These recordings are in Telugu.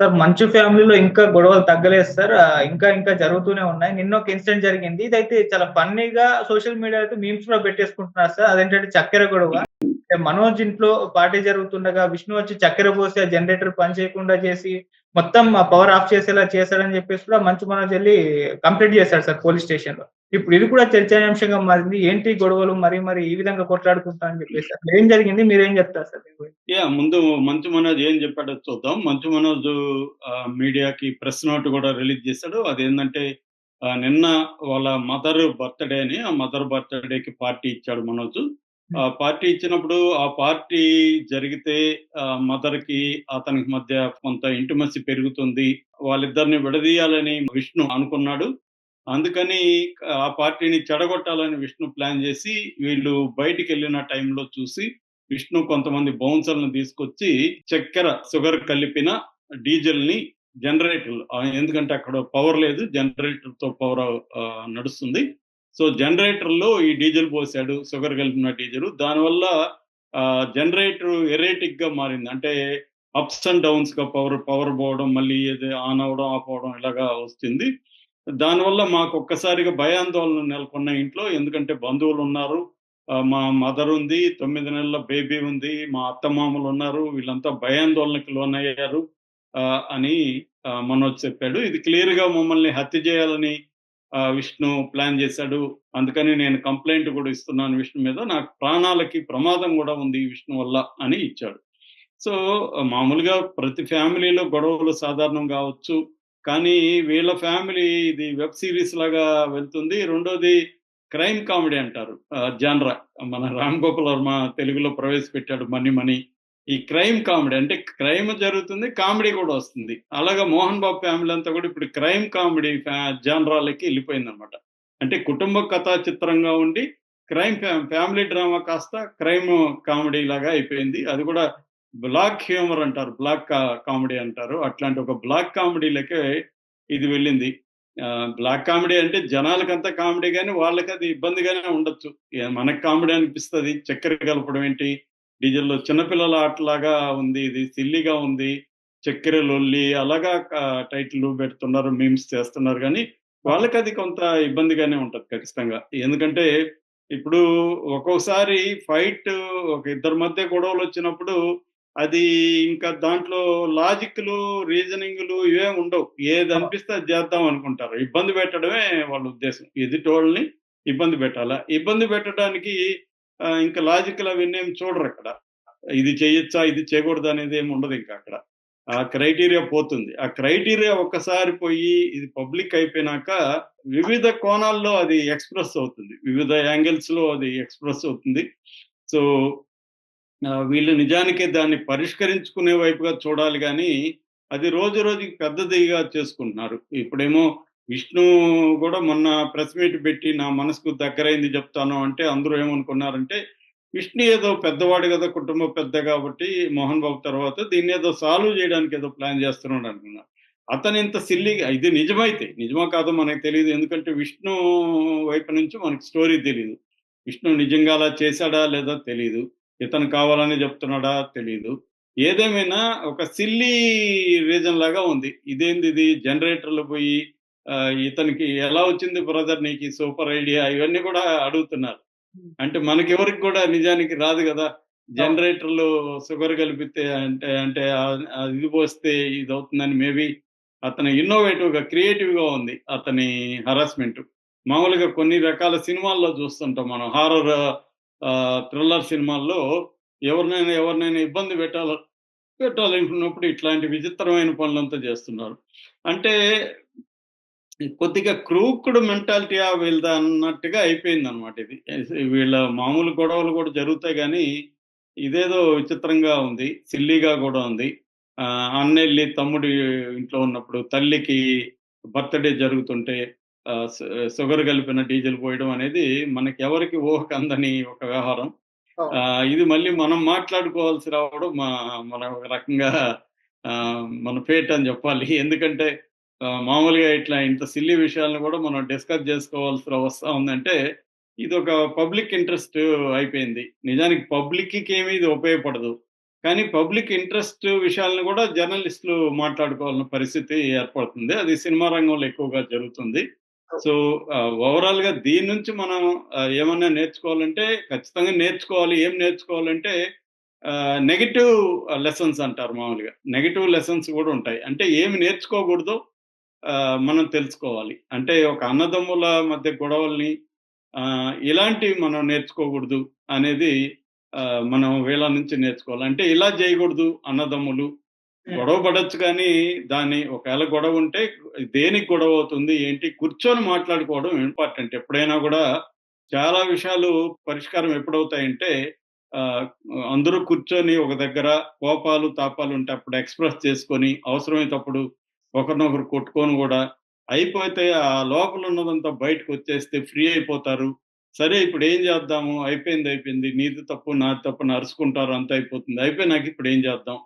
సార్ మంచు ఫ్యామిలీలో ఇంకా గొడవలు తగ్గలేదు సార్. ఇంకా ఇంకా జరుగుతూనే ఉన్నాయి. నిన్న ఒక ఇన్సిడెంట్ జరిగింది. ఇదైతే చాలా ఫన్నీగా సోషల్ మీడియా అయితే మీమ్స్ కూడా పెట్టేసుకుంటున్నారు సార్. అదేంటంటే చక్కెర గొడవ. మనోజ్ ఇంట్లో పార్టీ జరుగుతుండగా విష్ణు వచ్చి చక్కెర పోసి ఆ జనరేటర్ పని చేయకుండా చేసి మొత్తం ఆ పవర్ ఆఫ్ చేసేలా చేశాడని చెప్పేసి కూడా మంచు మనోజ్ వెళ్ళి కంప్లీట్ చేశాడు సార్ పోలీస్ స్టేషన్లో ఇప్పుడు ఇది కూడా చర్చనీయాంశంగా మారింది. ఏంటి గొడవలు మరి మరి ఈ విధంగా కొట్లాడుకుంటా అని చెప్పేసి. అసలు ఏం జరిగింది? మీరేం చెప్తారు సార్ ముందు మంచు మనోజ్ ఏం చెప్పాడో చూద్దాం. మంచు మనోజ్ మీడియాకి ప్రెస్ నోట్ కూడా రిలీజ్ చేశాడు. అదేంటంటే నిన్న వాళ్ళ మదర్ బర్త్‌డే అని ఆ మదర్ బర్త్‌డేకి పార్టీ ఇచ్చాడు మనోజ్. ఆ పార్టీ ఇచ్చినప్పుడు ఆ పార్టీ జరిగితే మదర్కి అతనికి మధ్య కొంత ఇంటిమసి పెరుగుతుంది. వాళ్ళిద్దరిని విడదీయాలని విష్ణు అనుకున్నాడు. అందుకని ఆ పార్టీని చెడగొట్టాలని విష్ణు ప్లాన్ చేసి వీళ్ళు బయటికెళ్ళిన టైంలో చూసి విష్ణు కొంతమంది బౌన్సర్‌లను తీసుకొచ్చి చక్కెర, షుగర్ కలిపిన డీజిల్‌ని జనరేటర్ ఎందుకంటే అక్కడ పవర్ లేదు. జనరేటర్‌తో పవర్ నడుస్తుంది. సో, జనరేటర్‌లో ఈ డీజిల్ పోసాడు. షుగర్ కలిపిన డీజిల్. దానివల్ల జనరేటర్ జనరేటర్ ఎరేటిక్‌గా మారింది. అంటే అప్స్ అండ్ డౌన్స్‌గా పవర్ పవర్ పోవడం, మళ్ళీ ఏది ఆన్ అవ్వడం, ఆఫ్ అవ్వడం ఇలాగా వస్తుంది. దానివల్ల మాకు ఒక్కసారిగా భయాందోళన నెలకొన్న ఇంట్లో. ఎందుకంటే బంధువులు ఉన్నారు మా మదర్ ఉంది. తొమ్మిది నెలల బేబీ ఉంది. మా అత్తమామలు ఉన్నారు. వీళ్ళంతా భయాందోళనకి లోనయ్యారు అని మనోజ్ చెప్పాడు. ఇది క్లియర్‌గా మమ్మల్ని హత్య చేయాలని విష్ణు ప్లాన్ చేశాడు. అందుకని నేను కంప్లైంట్ కూడా ఇస్తున్నాను విష్ణు మీద. నాకు ప్రాణాలకి ప్రమాదం కూడా ఉంది విష్ణు వల్ల అని ఇచ్చాడు. సో, మామూలుగా ప్రతి ఫ్యామిలీలో గొడవలు సాధారణం కావచ్చు. కానీ వీళ్ళ ఫ్యామిలీ ఇది వెబ్ సిరీస్ లాగా వెళ్తుంది. రెండోది క్రైమ్ కామెడీ అంటారు. ఆహ్, జాన్రా మన 'రామ్ గోపాల్ వర్మ' తెలుగులో ప్రవేశపెట్టాడు 'మనీ మనీ'. ఈ క్రైమ్ కామెడీ అంటే క్రైమ్ జరుగుతుంది. కామెడీ కూడా వస్తుంది. అలాగే 'మోహన్ బాబు' ఫ్యామిలీ అంతా కూడా ఇప్పుడు క్రైమ్ కామెడీ ఫ్యా వెళ్ళిపోయింది అనమాట అంటే కుటుంబ కథా చిత్రంగా ఉండి క్రైమ్ ఫ్యా ఫ్యామిలీ డ్రామా కాస్త క్రైమ్ కామెడీ లాగా అయిపోయింది. అది కూడా బ్లాక్ హ్యూమర్ అంటారు. బ్లాక్ కామెడీ అంటారు. అట్లాంటి ఒక బ్లాక్ కామెడీలకే ఇది వెళ్ళింది. బ్లాక్ కామెడీ అంటే జనాలకంతా కామెడీ కానీ వాళ్ళకి అది ఇబ్బందిగానే ఉండొచ్చు. మనకు కామెడీ అనిపిస్తుంది చక్కెర కలపడం ఏంటి? డీజిల్‌లో చిన్నపిల్లల ఆటలాగా ఉంది ఇది. సిల్లీగా ఉంది. చక్కెర లొల్లి అలాగా టైటిల్ పెడుతున్నారు. మీమ్స్ చేస్తున్నారు కానీ వాళ్ళకి అది కొంత ఇబ్బందిగానే ఉంటుంది ఖచ్చితంగా. ఎందుకంటే ఇప్పుడు ఒక్కోసారి ఫైట్ ఒక ఇద్దరి మధ్య గొడవలు వచ్చినప్పుడు అది ఇంకా దాంట్లో లాజిక్‌లు, రీజనింగ్‌లు ఇవేం ఉండవు. ఏది అనిపిస్తే అది చేద్దాం అనుకుంటారు. ఇబ్బంది పెట్టడమే వాళ్ళ ఉద్దేశం. ఎదుటోళ్ళని ఇబ్బంది పెట్టాలా. ఇబ్బంది పెట్టడానికి ఇంకా లాజిక్‌లు అవన్నీ చూడరు అక్కడ ఇది చేయొచ్చా? ఇది చేయకూడదు అనేది ఏమి ఇంకా అక్కడ. ఆ క్రైటీరియా పోతుంది. ఆ క్రైటీరియా ఒక్కసారి పోయి ఇది పబ్లిక్ అయిపోయినాక వివిధ కోణాల్లో అది ఎక్స్‌ప్రెస్ అవుతుంది. వివిధ యాంగిల్స్‌లో అది ఎక్స్‌ప్రెస్ అవుతుంది. సో, వీళ్ళు నిజానికి దాన్ని పరిష్కరించుకునే వైపుగా చూడాలి కానీ అది రోజు రోజుకి పెద్దదిగా చేసుకుంటున్నారు. ఇప్పుడేమో విష్ణు కూడా మొన్న ప్రెస్ మీట్ పెట్టి నా మనసుకు దగ్గరైంది చెప్తాను అంటే అందరూ ఏమనుకున్నారంటే, విష్ణు ఏదో పెద్దవాడు కదా! కుటుంబ పెద్ద కాబట్టి 'మోహన్ బాబు' తర్వాత దీన్ని ఏదో సాల్వ్ చేయడానికి ఏదో ప్లాన్ చేస్తున్నాడు అనుకున్నారు అతను ఇంత సిల్లీగా ఇది నిజమైతే, నిజమో కాదో మనకు తెలియదు ఎందుకంటే విష్ణు వైపు నుంచి మనకు స్టోరీ తెలియదు విష్ణు నిజంగా అలా చేశాడా? లేదా? తెలియదు ఇతను కావాలని చెప్తున్నాడా? తెలీదు. ఏదేమైనా ఒక సిల్లీ రీజన్ లాగా ఉంది. ఇదేందిది జనరేటర్‌లు పోయి ఇతనికి ఎలా వచ్చింది బ్రదర్ నీకీ సూపర్ ఐడియా? ఇవన్నీ కూడా అడుగుతున్నారు. అంటే మనకెవరికి కూడా నిజానికి రాదు గదా! జనరేటర్‌లో షుగర్ కలిపితే అంటే అంటే ఇది పోస్తే ఇదవుతుందని మేబీ అతను ఇన్నోవేటివ్‌గా, క్రియేటివ్‌గా ఉంది అతని హరాస్మెంట్. మామూలుగా కొన్ని రకాల సినిమాల్లో చూస్తుంటాం మనం. హారర్ థ్రిల్లర్ సినిమాల్లో ఎవరినైనా ఎవరినైనా ఇబ్బంది పెట్టాల పెట్టాలనుకున్నప్పుడు ఇట్లాంటి విచిత్రమైన పనులంతా చేస్తున్నారు. అంటే కొద్దిగా క్రూక్డ్ మెంటాలిటీ వీళ్ళది అన్నట్టుగా అయిపోయింది అనమాట ఇది. వీళ్ళ మామూలు గొడవలు కూడా జరుగుతాయి కానీ ఇదేదో విచిత్రంగా ఉంది. సిల్లీగా కూడా ఉంది. ఆహ్, అన్నెళ్ళి తమ్ముడి ఇంట్లో ఉన్నప్పుడు తల్లికి బర్త్‌డే జరుగుతుంటే షుగర్ కలిపిన డీజిల్ పోయడం అనేది మనకెవరికి ఊహకు అందని ఒక వ్యవహారం. ఇది మళ్ళీ మనం మాట్లాడుకోవాల్సి రావడం మా మన ఒక రకంగా మన ఫేట్ అని చెప్పాలి. ఎందుకంటే మామూలుగా ఇట్లా ఇంత సిల్లీ విషయాలను కూడా మనం డిస్కస్ చేసుకోవాల్సి వస్తా ఉందంటే, ఇదొక పబ్లిక్ ఇంట్రెస్ట్ అయిపోయింది. నిజానికి పబ్లిక్‌కేమి ఇది ఉపయోగపడదు. కానీ పబ్లిక్ ఇంట్రెస్ట్ విషయాలను కూడా జర్నలిస్టులు మాట్లాడుకోవాలన్న పరిస్థితి ఏర్పడుతుంది అది సినిమా రంగంలో ఎక్కువగా జరుగుతుంది సో ఓవరాల్గా దీని నుంచి మనం ఏమన్నా నేర్చుకోవాలంటే ఖచ్చితంగా నేర్చుకోవాలి. ఏం నేర్చుకోవాలంటే నెగటివ్ లెసన్స్ అంటారు మామూలుగా. నెగటివ్ లెసన్స్ కూడా ఉంటాయి. అంటే ఏమి నేర్చుకోకూడదు ఆ, మనం తెలుసుకోవాలి. అంటే ఒక అన్నదమ్ముల మధ్య గొడవల్ని ఆ, ఇలాంటివి మనం నేర్చుకోకూడదు అనేది ఆ, మనం వీళ్ళ నుంచి నేర్చుకోవాలి. అంటే ఇలా చేయకూడదు అన్నదమ్ములు గొడవ పడచ్చు కానీ దాన్ని ఒకవేళ గొడవ ఉంటే దేనికి గొడవ అవుతుంది ఏంటి? కూర్చొని మాట్లాడుకోవడం ఇంపార్టెంట్. ఎప్పుడైనా కూడా చాలా విషయాలు పరిష్కారం ఎప్పుడవుతాయంటే ఆ, అందరూ కూర్చొని ఒక దగ్గర కోపాలు తాపాలు ఉంటే అప్పుడు ఎక్స్ప్రెస్ చేసుకొని అవసరమైనప్పుడు ఒకరినొకరు కొట్టుకొని కూడా అయిపోతే ఆ లోపల ఉన్నదంతా బయటకు వచ్చేస్తే ఫ్రీ అయిపోతారు. సరే ఇప్పుడు ఏం చేద్దాము? అయిపోయింది అయిపోయింది. నీది తప్పు నాది తప్పు నరుచుకుంటారు అంత అయిపోతుంది. అయిపోయినాక ఇప్పుడు ఏం చేద్దాం?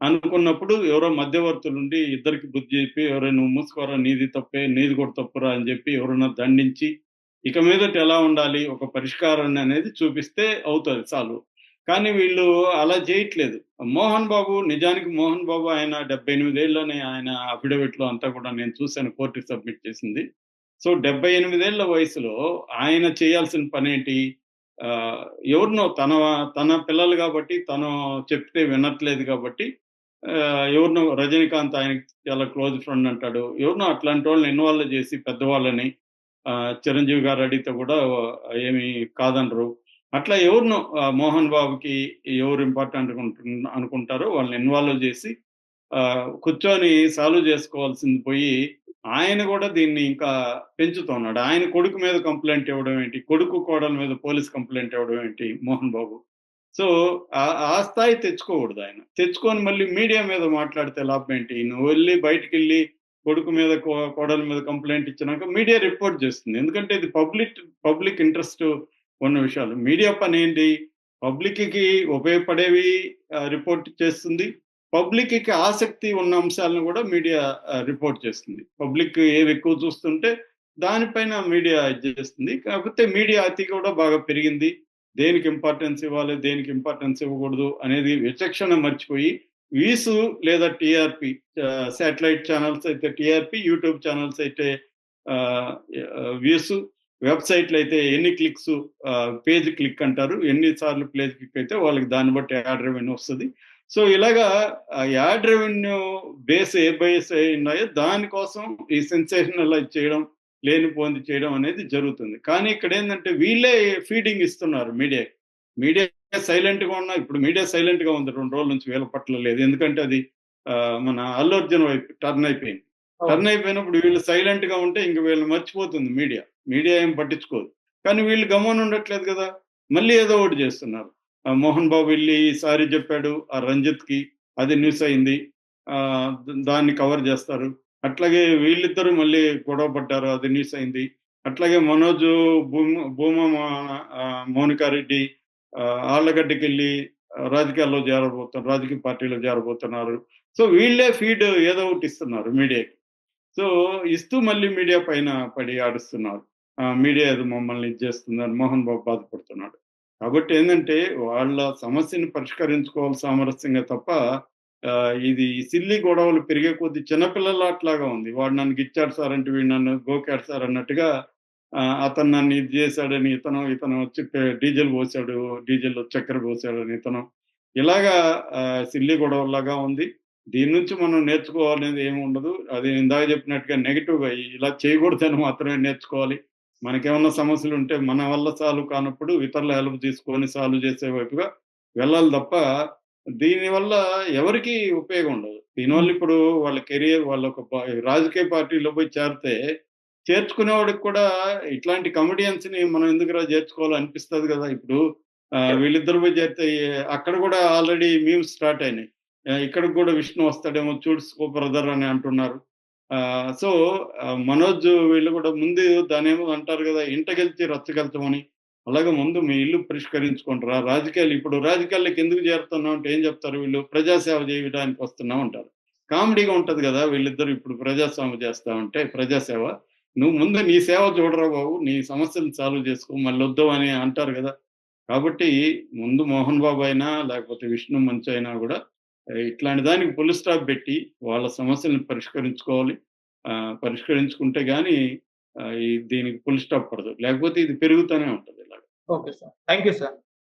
అనుకున్నప్పుడు ఎవరో మధ్యవర్తులు ఉండి ఇద్దరికి బుద్ధి చెప్పి ఎవరైనా నువ్వు మూసుకోరా నీది తప్పే నీది కూడా తప్పురా అని చెప్పి ఎవరైనా దండించి ఇక మీదట ఎలా ఉండాలి ఒక పరిష్కారాన్ని అనేది చూపిస్తే అవుతుంది చాలు. కానీ వీళ్ళు అలా చేయట్లేదు. మోహన్ బాబు నిజానికి మోహన్ బాబు ఆయన డెబ్బై ఎనిమిదేళ్ళలోనే ఆయన అఫిడవిట్లో అంతా కూడా నేను చూశాను కోర్టుకి సబ్మిట్ చేసింది. సో డెబ్బై ఎనిమిదేళ్ళ వయసులో ఆయన చేయాల్సిన పని ఏంటి? ఎవరినో తన తన పిల్లలు కాబట్టి తను చెప్తే వినట్లేదు కాబట్టి ఎవరినో రజనీకాంత్ ఆయనకి చాలా క్లోజ్ ఫ్రెండ్ అంటాడు. ఎవరినో అట్లాంటి వాళ్ళని ఇన్వాల్వ్ చేసి పెద్దవాళ్ళని ఆ, చిరంజీవి గారు అడిగితే కూడా ఏమి కాదనరు. అట్లా ఎవరినో మోహన్ బాబుకి ఎవరు ఇంపార్టెంట్ అనుకుంటారో వాళ్ళని ఇన్వాల్వ్ చేసి ఆ, కూర్చొని సాల్వ్ చేసుకోవాల్సింది పోయి ఆయన కూడా దీన్ని ఇంకా పెంచుతున్నాడు ఆయన కొడుకు మీద కంప్లైంట్ ఇవ్వడం ఏంటి? కొడుకు కోడల మీద పోలీస్ కంప్లైంట్ ఇవ్వడం ఏంటి మోహన్ బాబు? సో ఆ- ఆ స్థాయి తెచ్చుకోకూడదు ఆయన. తెచ్చుకొని మళ్ళీ మీడియా మీద మాట్లాడితే లాభం ఏంటి? నువ్వు వెళ్ళి బయటికి వెళ్ళి కొడుకు మీద కోడల మీద కంప్లైంట్ ఇచ్చినాక మీడియా రిపోర్ట్ చేస్తుంది. ఎందుకంటే ఇది పబ్లిక్ పబ్లిక్ ఇంట్రెస్ట్ ఉన్న విషయాలు. మీడియా పని ఏంటి? పబ్లిక్కి ఉపయోగపడేవి రిపోర్ట్ చేస్తుంది. పబ్లిక్కి ఆసక్తి ఉన్న అంశాలను కూడా మీడియా రిపోర్ట్ చేస్తుంది. పబ్లిక్ ఏవి ఎక్కువ చూస్తుంటే దానిపైన మీడియా ఇది చేస్తుంది. కాకపోతే మీడియా అతి కూడా బాగా పెరిగింది. దేనికి ఇంపార్టెన్స్ ఇవ్వాలి దేనికి ఇంపార్టెన్స్ ఇవ్వకూడదు అనేది విచక్షణ మర్చిపోయి వీసు లేదా టిఆర్పి శాటిలైట్ ఛానల్స్ అయితే టిఆర్పి యూట్యూబ్ ఛానల్స్ అయితే వ్యూస్ వెబ్సైట్లు అయితే ఎన్ని క్లిక్స్ పేజ్ క్లిక్ అంటారు ఎన్నిసార్లు పేజ్ క్లిక్ అయితే వాళ్ళకి దాన్ని బట్టి యాడ్ రెవెన్యూ వస్తుంది. సో ఇలాగా యాడ్ రెవెన్యూ బేస్ ఏ బేస్ ఉన్నాయో దానికోసం ఈ సెన్సేషనలైజ్ చేయడం లేనిపోంది చేయడం అనేది జరుగుతుంది. కానీ ఇక్కడ ఏంటంటే వీళ్ళే ఫీడింగ్ ఇస్తున్నారు మీడియా మీడియా సైలెంట్గా ఉన్నా ఇప్పుడు మీడియా సైలెంట్గా ఉంది. రెండు రోజుల నుంచి వీళ్ళ పట్ల లేదు. ఎందుకంటే అది మన అల్లు అర్జున్ వైపు టర్న్ అయిపోయింది. టర్న్ అయిపోయినప్పుడు వీళ్ళు సైలెంట్గా ఉంటే ఇంక వీళ్ళు మర్చిపోతుంది మీడియా మీడియా ఏం పట్టించుకోదు. కానీ వీళ్ళు గమనం ఉండట్లేదు కదా. మళ్ళీ ఏదో ఒకటి చేస్తున్నారు. మోహన్ బాబు వెళ్ళి ఈసారి చెప్పాడు ఆ రంజిత్కి అది న్యూస్ అయింది. దాన్ని కవర్ చేస్తారు. అట్లాగే వీళ్ళిద్దరూ మళ్ళీ గొడవ పడ్డారు అది న్యూస్ అయింది. అట్లాగే మనోజ్ భూమ భూమ మౌనికారెడ్డి ఆళ్ళగడ్డకి వెళ్ళి రాజకీయాల్లో చేరబోతున్నారు రాజకీయ పార్టీలో చేరబోతున్నారు సో వీళ్ళే ఫీడ్ ఏదో ఒకటి ఇస్తున్నారు మీడియాకి. సో ఇస్తూ మళ్ళీ మీడియా పైన పడి ఆడుస్తున్నారు. ఆ, మీడియా ఏదో మమ్మల్ని ఇచ్చేస్తుందని మోహన్ బాబు బాధపడుతున్నాడు. కాబట్టి ఏంటంటే వాళ్ళ సమస్యని పరిష్కరించుకోవాలి సామరస్యంగా తప్ప ఇది సిల్లి గొడవలు పెరిగే కొద్ది చిన్నపిల్లల అట్లాగా ఉంది. వాడు నన్ను గిచ్చాడు సార్ అంటే వీడు నన్ను గోకాడు సార్ అన్నట్టుగా ఆ, అతను నన్ను ఇది చేశాడని ఇతను ఇతను వచ్చి డీజిల్ పోసాడు డీజిల్ చక్కెర పోసాడని ఇతను. ఇలాగా ఆ, సిల్లి గొడవలాగా ఉంది. దీని నుంచి మనం నేర్చుకోవాలనేది ఏమి ఉండదు. అది ఇందాక చెప్పినట్టుగా నెగిటివ్ అయ్యి ఇలా చేయకూడదని మాత్రమే నేర్చుకోవాలి. మనకేమన్నా సమస్యలు ఉంటే మన వల్ల సాల్వ్ కానప్పుడు ఇతరుల హెల్ప్ తీసుకొని సాల్వ్ చేసే వైపుగా వెళ్ళాలి తప్ప దీనివల్ల ఎవరికి ఉపయోగం ఉండదు. దీనివల్ల ఇప్పుడు వాళ్ళ కెరియర్ వాళ్ళ ఒక రాజకీయ పార్టీలో పోయి చేరితే చేర్చుకునేవాడికి కూడా ఇట్లాంటి కమెడియన్స్ని మనం ఎందుకురా చేర్చుకోవాలో అనిపిస్తుంది కదా ఇప్పుడు. వీళ్ళిద్దరు పోయి చేరితే అక్కడ కూడా ఆల్రెడీ మీమ్స్ స్టార్ట్ అయినాయి. ఆ, ఇక్కడికి కూడా విష్ణు వస్తాడేమో చూడు బ్రదర్ అని అంటున్నారు. సో మనోజ్ వీళ్ళు కూడా ముందు దాని ఏమో అంటారు కదా ఇంట గెలిచి రచ్చగెళ్తామని అలాగే ముందు మీ ఇల్లు పరిష్కరించుకుంటారా రాజకీయాలు ఇప్పుడు రాజకీయాల్లోకి ఎందుకు చేరుతున్నాం అంటే ఏం చెప్తారు వీళ్ళు? ప్రజాసేవ చేయడానికి వస్తున్నాం అంటారు. కామెడీగా ఉంటుంది కదా వీళ్ళిద్దరు ఇప్పుడు ప్రజాసేవ చేస్తా ఉంటే ప్రజాసేవ. నువ్వు ముందు నీ సేవ చూడరా బాబు నీ సమస్యలు సాల్వ్ చేసుకో మళ్ళీ వద్దాం అని అంటారు కదా. కాబట్టి ముందు మోహన్ బాబు అయినా లేకపోతే విష్ణు మంచు అయినా కూడా ఇట్లాంటి దానికి పుల్ స్టాప్ పెట్టి వాళ్ళ సమస్యలను పరిష్కరించుకోవాలి. ఆ, పరిష్కరించుకుంటే కానీ దీనికి ఫుల్ స్టాప్ పడదు లేకపోతే ఇది పెరుగుతూనే ఉంటుంది ఇలాగ. Okay sir. Thank you sir.